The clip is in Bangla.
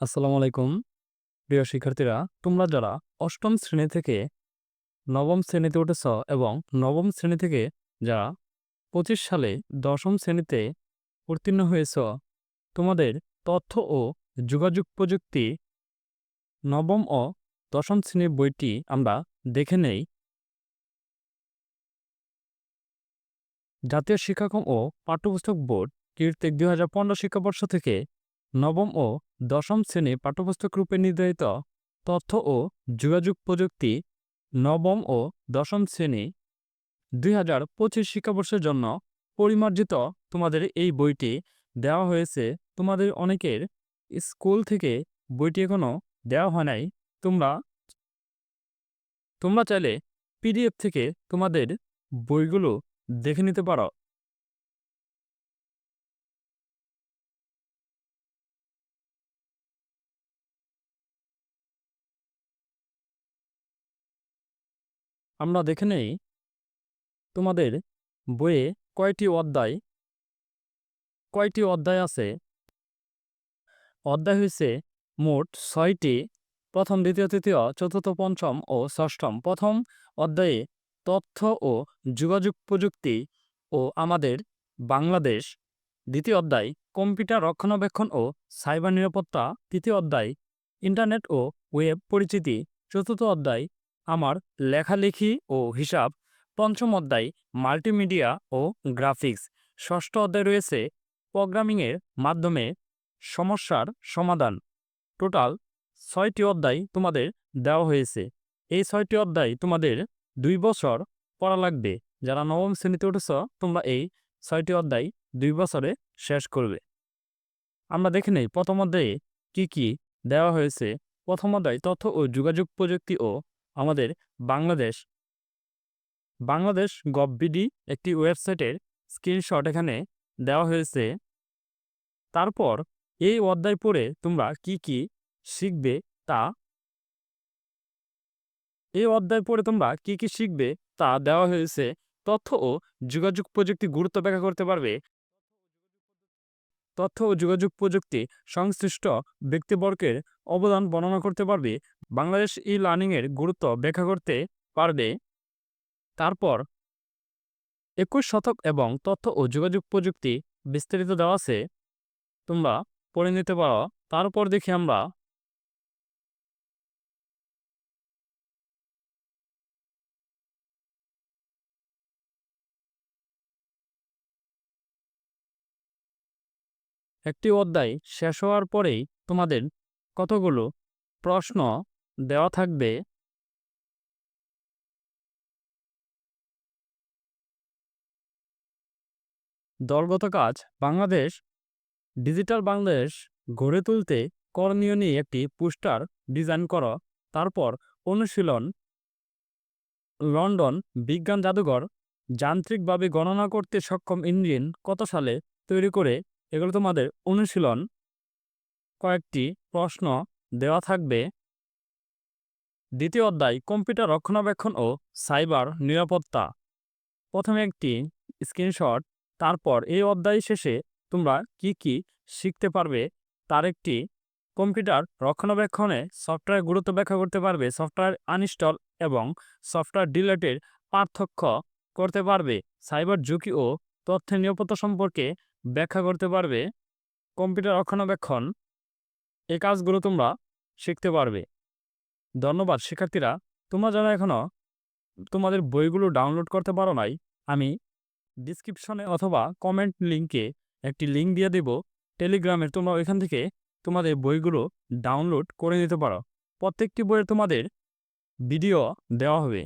আসসালামু আলাইকুম। প্রিয় শিক্ষার্থীরা, তোমরা যারা অষ্টম শ্রেণি থেকে নবম শ্রেণীতে উঠেছ এবং নবম শ্রেণি থেকে যারা পঁচিশ সালে দশম শ্রেণীতে উত্তীর্ণ হয়েছ, তোমাদের তথ্য ও যোগাযোগ প্রযুক্তি নবম ও দশম শ্রেণির বইটি আমরা দেখে নেই। জাতীয় শিক্ষাক্রম ও পাঠ্যপুস্তক বোর্ড কীর্তিক দুই হাজার পনেরো শিক্ষাবর্ষ থেকে নবম ও দশম শ্রেণি পাঠ্যপুস্তক রূপে নির্ধারিত তথ্য ও যোগাযোগ প্রযুক্তি, নবম ও দশম শ্রেণি। দুই হাজার পঁচিশ শিক্ষাবর্ষের জন্য পরিমার্জিত তোমাদের এই বইটি দেওয়া হয়েছে। তোমাদের অনেকের স্কুল থেকে বইটি এখনও দেওয়া হয় নাই। তোমরা তোমরা চাইলে পিডিএফ থেকে তোমাদের বইগুলো দেখে নিতে পারো। আমরা দেখে নেই তোমাদের বইয়ে কয়টি অধ্যায় কয়টি অধ্যায় আছে? অধ্যায় হয়েছে মোট ছয়টি। প্রথম, দ্বিতীয়, তৃতীয়, চতুর্থ, পঞ্চম ও ষষ্ঠম। প্রথম অধ্যায়ে তথ্য ও যোগাযোগ প্রযুক্তি ও আমাদের বাংলাদেশ। দ্বিতীয় অধ্যায় কম্পিউটার রক্ষণাবেক্ষণ ও সাইবার নিরাপত্তা। তৃতীয় অধ্যায় ইন্টারনেট ও ওয়েব পরিচিতি। চতুর্থ অধ্যায় আমার লেখালেখি ও হিসাব, পঞ্চম অধ্যায়, মাল্টিমিডিয়া ও গ্রাফিক্স। ষষ্ঠ অধ্যায় রয়েছে প্রোগ্রামিংয়ের মাধ্যমে সমস্যার সমাধান। টোটাল ছয়টি অধ্যায় তোমাদের দেওয়া হয়েছে। এই ছয়টি অধ্যায় তোমাদের দুই বছর পড়া লাগবে। যারা নবম শ্রেণীতে উঠেছ, তোমরা এই ছয়টি অধ্যায় দুই বছরে শেষ করবে। আমরা দেখে নেই প্রথম অধ্যায়ে কী কী দেওয়া হয়েছে। প্রথম অধ্যায় তথ্য ও যোগাযোগ প্রযুক্তি ও আমাদের বাংলাদেশ। বাংলাদেশ গভবিডি একটি ওয়েবসাইটের স্ক্রিনশট এখানে দেওয়া হয়েছে। তারপর এই অধ্যায় পড়ে তোমরা কি কি শিখবে তা। এই অধ্যায় পড়ে তোমরা কি কি শিখবে তা দেওয়া হয়েছে। তথ্য ও যোগাযোগ প্রযুক্তি গুরুত্ব ব্যাখ্যা করতে পারবে তথ্য ও যোগাযোগ প্রযুক্তি সংশ্লিষ্ট ব্যক্তিবর্গের অবদান বর্ণনা করতে পারবে। বাংলাদেশ ই লার্নিংয়ের গুরুত্ব ব্যাখ্যা করতে পারবে। তারপর, একুশ শতক এবং তথ্য ও যোগাযোগ প্রযুক্তি বিস্তারিত দেওয়া আছে। তোমরা পড়ে নিতে পারো। তারপর দেখি আমরা একটি অধ্যায় শেষ হওয়ার পরেই তোমাদের কতগুলো প্রশ্ন দেওয়া থাকবে? দলগত কাজ, বাংলাদেশ, ডিজিটাল বাংলাদেশ গড়ে তুলতে করণীয় নিয়ে একটি পোস্টার ডিজাইন করো। তারপর অনুশীলন, লন্ডন বিজ্ঞান জাদুঘর যান্ত্রিকভাবে গণনা করতে সক্ষম ইঞ্জিন কত সালে তৈরি করে? এগুলো তোমাদের অনুশীলন। কয়েকটি প্রশ্ন দেওয়া থাকবে। দ্বিতীয় অধ্যায়, কম্পিউটার রক্ষণাবেক্ষণ ও সাইবার নিরাপত্তা। প্রথমে একটি স্ক্রিনশট, তারপর এই অধ্যায় শেষে তোমরা কি কি শিখতে পারবে, তার একটি কম্পিউটার রক্ষণাবেক্ষণে সফটওয়্যার গুরুত্ব ব্যাখ্যা করতে পারবে, সফটওয়্যার আনইনস্টল এবং সফটওয়্যার ডিলেটের পার্থক্য করতে পারবে, সাইবার ঝুঁকি ও তথ্যের নিরাপত্তা সম্পর্কে ব্যাখ্যা করতে পারবে? কম্পিউটার রক্ষণাবেক্ষণ, এ কাজগুলো তোমরা শিখতে পারবে। ধন্যবাদ, শিক্ষার্থীরা। তোমরা যারা এখনও তোমাদের বইগুলো ডাউনলোড করতে পারো নাই, আমি ডিসক্রিপশনে অথবা কমেন্ট লিঙ্কে একটি লিঙ্ক দিয়ে দেব। টেলিগ্রামের তোমরা ওইখান থেকে তোমাদের বইগুলো ডাউনলোড করে নিতে পারো। প্রত্যেকটি বইয়ের তোমাদের ভিডিও দেওয়া হবে।